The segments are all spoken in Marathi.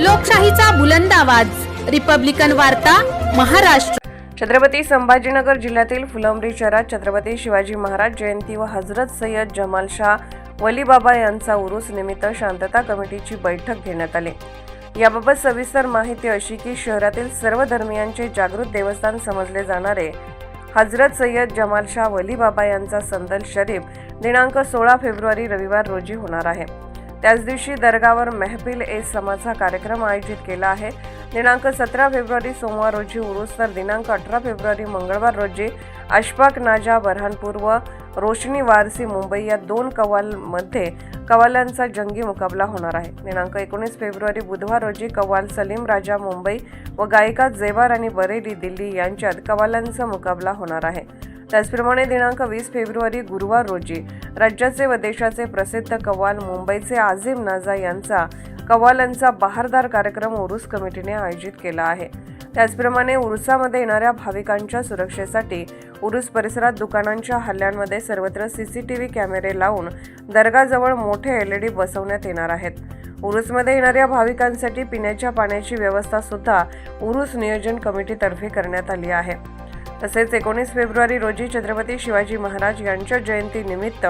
लोकशाहीचा बुलंद आवाज. रिपब्लिकन वार्ता महाराष्ट्र. छत्रपती संभाजीनगर जिल्ह्यातील फुलंब्री शहरात छत्रपती शिवाजी महाराज जयंती व हजरत सय्यद जमाल शाह वलीबाबा यांचा उरूस निमित्त शांतता कमिटीची बैठक घेण्यात आली. याबाबत सविस्तर माहिती अशी की शहरातील सर्व धर्मियांचे जागृत देवस्थान समजले जाणारे हजरत सय्यद जमाल शाह वलीबाबा यांचा संदल शरीफ दिनांक सोळा फेब्रुवारी रविवार रोजी होणार आहे. त्याच दिवशी दर्गावर मेहफिल ए समाचा कार्यक्रम आयोजित केला आहे. दिनांक सतरा फेब्रुवारी सोमवार रोजी उरूस तर दिनांक अठरा फेब्रुवारी मंगळवार रोजी अशफाक नाजा बरहानपूर व रोशनी वारसी मुंबई या दोन कव्वालमध्ये कव्वाल्यांचा जंगी मुकाबला होणार आहे. दिनांक एकोणीस फेब्रुवारी बुधवार रोजी कव्वाल सलीम राजा मुंबई व गायिका जेवार आणि बरेली दिल्ली यांच्यात कव्वाल्यांचा मुकाबला होणार आहे. त्याचप्रमाणे दिनांक वीस फेब्रुवारी गुरुवार रोजी राज्याचे व देशाचे प्रसिद्ध कव्वाल मुंबईचे आझिम नाझा यांचा कव्वालांचा बहारदार कार्यक्रम उरुस कमिटीने आयोजित केला आहे. त्याचप्रमाणे उरुसामध्ये येणाऱ्या भाविकांच्या सुरक्षेसाठी उरुस परिसरात दुकानांच्या हल्ल्यांमध्ये सर्वत्र सीसीटीव्ही कॅमेरे लावून दर्गाजवळ मोठे एलईडी बसवण्यात येणार आहेत. उरुसमध्ये येणाऱ्या भाविकांसाठी पिण्याच्या पाण्याची व्यवस्था सुद्धा उरुस नियोजन कमिटीतर्फे करण्यात आली आहे. तसेच एकोणीस फेब्रुवारी रोजी छत्रपती शिवाजी महाराज यांच्या जयंतीनिमित्त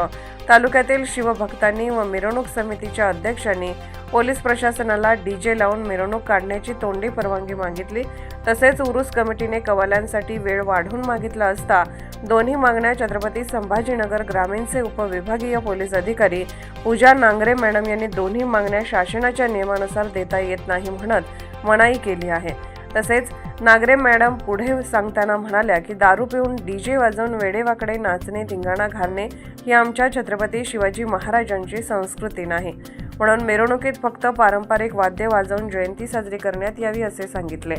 तालुक्यातील शिवभक्तांनी व मिरवणूक समितीच्या अध्यक्षांनी पोलीस प्रशासनाला डीजे लावून मिरवणूक काढण्याची तोंडी परवानगी मागितली. तसेच उरूस कमिटीने कवाल्यांसाठी वेळ वाढवून मागितला असता दोन्ही मागण्या छत्रपती संभाजीनगर ग्रामीणचे उपविभागीय पोलीस अधिकारी पूजा नांगरे मॅडम यांनी दोन्ही मागण्या शासनाच्या नियमानुसार देता येत नाही म्हणत मनाई केली आहे. तसेच नागरे मॅडम पुढे सांगताना म्हणाल्या की दारू पिऊन डीजे वाजवून वेडेवाकडे नाचणे धिंगाणा घालणे ही आमच्या छत्रपती शिवाजी महाराजांची संस्कृती नाही. म्हणून मिरवणुकीत फक्त पारंपरिक वाद्य वाजवून जयंती साजरी करण्यात यावी असे सांगितले.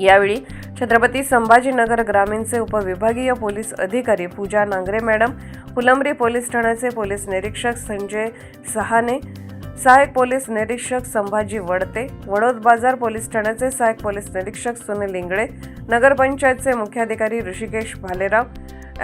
यावेळी छत्रपती संभाजीनगर ग्रामीणचे उपविभागीय पोलीस अधिकारी पूजा नांगरे मॅडम फुलंब्री पोलीस ठाण्याचे पोलीस निरीक्षक संजय सहाने सहाय्यक पोलीस निरीक्षक संभाजी वडते वडोद बाजार पोलीस ठाण्याचे सहाय्यक पोलीस निरीक्षक सुनील इंगळे नगरपंचायतचे मुख्याधिकारी Hrishikesh Bhalerao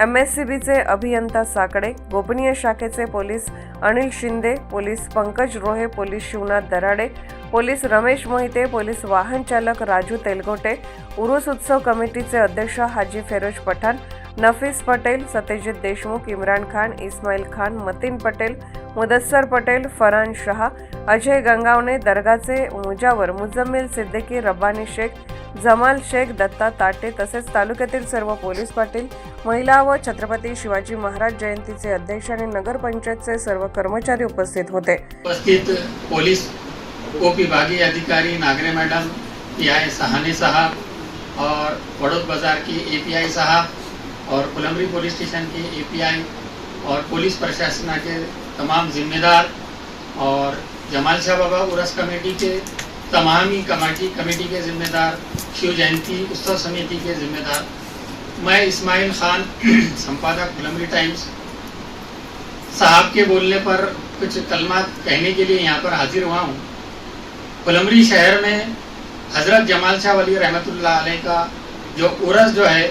M S C बीचे अभियंता साकडे गोपनीय शाखेचे police Anil Shinde police Pankaj Rohe police Shivnath Darade police Ramesh Mohite police वाहन चालक राजू तेलगोटे उरुस उत्सव कमिटीचे अध्यक्ष हाजी फेरोज पठाण नफीस पटेल सत्यजित देशमुख इम्रान खान इस्माईल खान मतीन पटेल मुदस्सर पटेल फरहान शहा अजय गंगावणे दर्गाचे मुजावर मुजम्मिल सिद्दीकी रब्बानी शेख जमाल शेख दत्ता ताटे तसेच तालुक्यातील सर्व पोलीस पाटील महिला व छत्रपती शिवाजी महाराज जयंतीचे अध्यक्ष आणि नगरपंचायतचे सर्व कर्मचारी उपस्थित होते. उपस्थित पोलीस उपविभागीय अधिकारी नागरे मैडम पीआई सहानी साहब और बड़ोद बाजार की एपीआई साहब और कोलमरी पुलिस स्टेशन के एपीआई और पुलिस प्रशासन के तमाम जिम्मेदार और जमाल शाह बाबा उरस कमेटी के तमाम ही कमेटी कमेटी के जिम्मेदार, शिव जयंती उत्सव समिति के जिम्मेदार। मैं इस्माइल खान, संपादक कोलमरी टाइम्स, साहब के बोलने पर कुछ कलमात कहने के लिए यहाँ पर हाजिर हुआ हूँ। फुलमरी शहर में हज़रत जमाल शाह वली रहमतुल्लाह का जो उरस जो है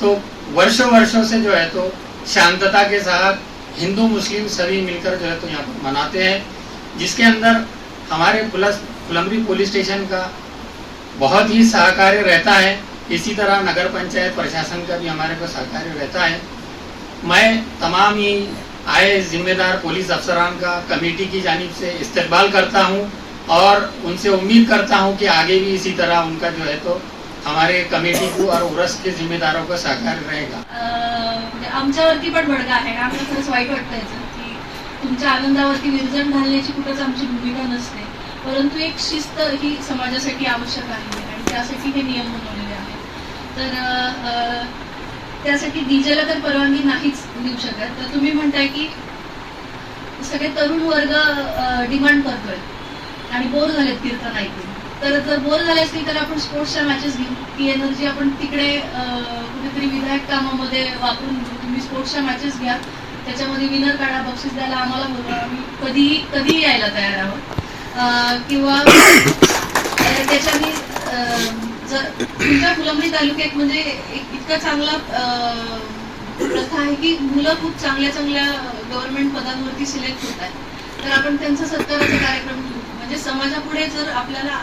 तो वर्षों वर्षों से जो है तो शांतता के साथ हिंदू, मुस्लिम सभी मिलकर जो है तो यहाँ पर मनाते हैं, जिसके अंदर हमारे पुलिस फुलमरी पुलिस स्टेशन का बहुत ही सहकार्य रहता है। इसी तरह नगर पंचायत प्रशासन का भी हमारे को सहकार्य रहता है। मैं तमाम ही आए जिम्मेदार पुलिस अफसरान का कमेटी की जानिब से इस्तकबाल करता हूँ और उनसे उम्मीद करता हूँ कि आगे भी इसी तरह उनका जो है तो हमारे कमेटी को और उरस के जिम्मेदारों का सहकार्य रहेगा। म्हणजे आमच्यावरती पण भडगा आहे. आम्हाला खरंच वाईट वाटतं याचं की तुमच्या आनंदावरती विरजण घालण्याची कुठंच आमची भूमिका नसते. परंतु एक शिस्त ही समाजासाठी आवश्यक आहे आणि त्यासाठी हे नियम बनवलेले आहेत. तर त्यासाठी डीजेला तर परवानगी नाहीच देऊ शकत. तर तुम्ही म्हणताय की सगळे तरुण वर्ग डिमांड करतोय आणि बोर झालेत कीर्तन ऐकून. तर जर बोर झाले असतील तर आपण स्पोर्ट्सच्या मॅचेस घेऊ. ती एनर्जी आपण तिकडे कुठेतरी विधायक कामामध्ये वापरून घेऊ. तुम्ही स्पोर्ट्सच्या मॅचेस घ्या. त्याच्यामध्ये विनर काढा बक्षीस द्यायला आम्हाला बोलवा. आम्ही कधीही कधीही यायला तयार आहोत. किंवा त्याच्याने जर तुमच्या फुलंबरी तालुक्यात म्हणजे एक इतका चांगला अं, प्रथा आहे की मुलं खूप चांगल्या चांगल्या गव्हर्नमेंट पदांवरती सिलेक्ट होत आहेत. तर आपण त्यांचा सत्काराचा कार्यक्रम म्हणजे समाजापुढे जर आपल्याला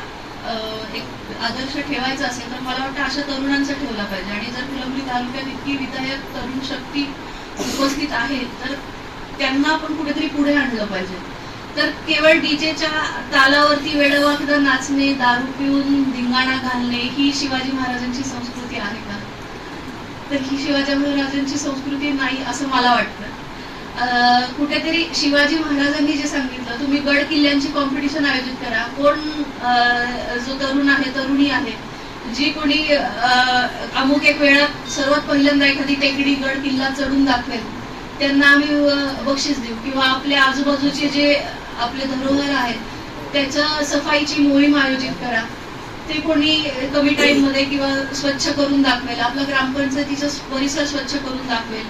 एक आदर्श ठेवायचा असेल तर मला वाटतं अशा तरुणांचा ठेवला पाहिजे. आणि जर फुलंब्री तालुक्यात इतकी विधायक तरुण शक्ती उपस्थित आहे तर त्यांना आपण कुठेतरी पुढे आणलं पाहिजे. तर केवळ डीजेच्या तालावरती वेळेवाकडं नाचणे दारू पिऊन धिंगाणा घालणे ही शिवाजी महाराजांची संस्कृती आहे का? तर ही शिवाजी महाराजांची संस्कृती नाही असं मला वाटतं. कुठेतरी शिवाजी महाराजांनी जे सांगितलं तुम्ही गड किल्ल्यांची कॉम्पिटिशन आयोजित करा. कोण जो तरुण आहे तरुणी आहे जी कोणी अमुक एक वेळात सर्वात पहिल्यांदा एखादी टेकडी गड किल्ला चढून दाखवेल त्यांना आम्ही बक्षीस देऊ. किंवा आपल्या आजूबाजूचे जे आपले धरोहर आहेत त्याच्या सफाईची मोहीम आयोजित करा. ते कोणी कमी टाइममध्ये किंवा स्वच्छ करून दाखवेल. आपला ग्रामपंचायतीचा परिसर स्वच्छ करून दाखवेल.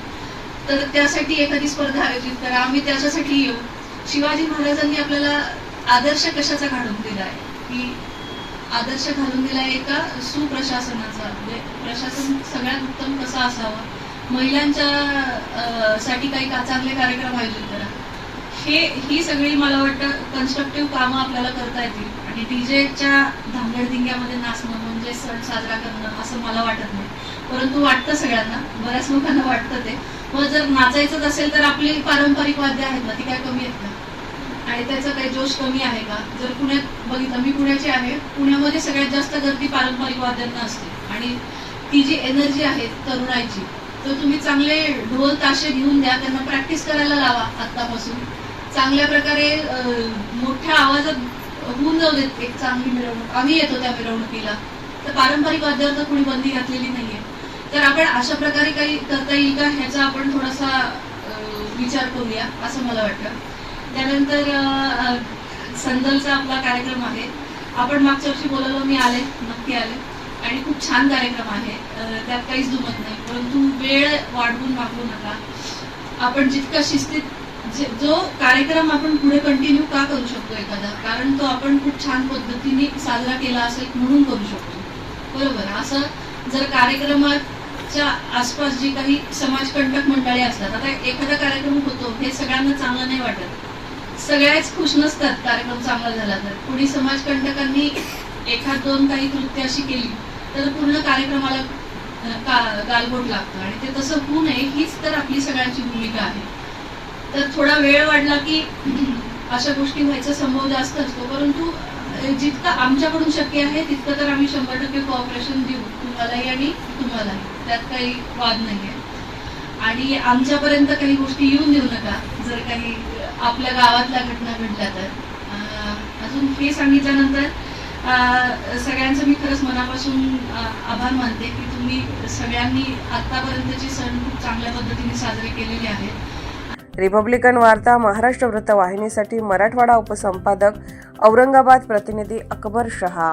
तर त्यासाठी एखादी स्पर्धा आयोजित करा. आम्ही त्याच्यासाठी येऊ. शिवाजी महाराजांनी आपल्याला आदर्श कशाचा घालून दिला आहे की आदर्श घालून दिला आहे एका सुप्रशासनाचा. म्हणजे प्रशासन सगळ्यात उत्तम कसा असावा? महिलांच्या साठी काही का चांगले कार्यक्रम आयोजित करा. हे ही सगळी मला वाटतं कन्स्ट्रक्टिव्ह कामं आपल्याला करता येतील. आणि डीजेच्या धांगडधिंग्यामध्ये नाचणं म्हणजे सण साजरा करणं असं मला वाटत नाही. परंतु वाटतं सगळ्यांना बऱ्याच लोकांना वाटतं ते. मग जर नाचायचंच असेल तर आपली पारंपरिक वाद्य आहेत ना ती काय कमी आहेत का आणि त्याचा काही जोश कमी आहे का? जर पुण्यात बघितलं मी पुण्याची आहे पुण्यामध्ये सगळ्यात जास्त गर्दी पारंपरिक वाद्यांना असते. आणि ती जी एनर्जी आहे तरुणाईची तर तुम्ही चांगले ढोल ताशे घेऊन द्या त्यांना प्रॅक्टिस करायला लावा आत्तापासून. चांगल्या प्रकारे मोठ्या आवाजात होऊन जाऊ देत एक चांगली मिरवणूक. आम्ही येतो त्या मिरवणुकीला. तर पारंपरिक वाद्यावर तर कुणी बंदी घातलेली नाहीये. तर आपण अशा प्रकारे काही करता येईल का ह्याचा आपण थोडासा विचार करूया असं मला वाटतं. त्यानंतर संदलचा आपला कार्यक्रम आहे. आपण मागच्या वर्षी बोलवलं मी आले नक्की आले. आणि खूप छान कार्यक्रम आहे. त्यात काहीच दुमत नाही. परंतु वेळ वाढवून मागू नका. आपण जितका शिस्तीत जो कार्यक्रम आपण पुढे कंटिन्यू का करू शकतो एखादा? कारण तो आपण खूप छान पद्धतीने साजरा केला असेल म्हणून करू शकतो. बरोबर? असं जर कार्यक्रमाच्या आसपास जी काही समाजकंटक मंडळी असतात आता एखादा कार्यक्रम होतो हे सगळ्यांना चांगलं नाही वाटत. सगळ्याच खुश नसतात कार्यक्रम चांगला झाला तर. कुणी समाजकंटकांनी एखाद दोन काही कृत्य अशी केली तर पूर्ण कार्यक्रमाला का गालबोट लागतं. आणि ते तसं होऊ नये हीच तर आपली सगळ्यांची भूमिका आहे. तर थोडा वेळ वाढला की अशा गोष्टी व्हायचा संभव जास्त असतो परंतु जितकं आमच्याकडून शक्य आहे तितकं तर आम्ही शंभर टक्के कॉपरेशन देऊ तुम्हालाही आणि तुम्हालाही. त्यात काही वाद नाहीये. आणि आमच्यापर्यंत काही गोष्टी येऊन देऊ नका जर काही आपल्या गावातल्या घटना घडल्या तर. अजून हे सांगितल्यानंतर सगळ्यांचं मी खरंच मनापासून आभार मानते की तुम्ही सगळ्यांनी आतापर्यंतचे सण खूप चांगल्या पद्धतीने साजरे केलेले आहेत. रिपब्लिकन वार्ता महाराष्ट्र वृत्तवाहिनीसाठी मराठवाडा उपसंपादक औरंगाबाद प्रतिनिधी अकबर शहा.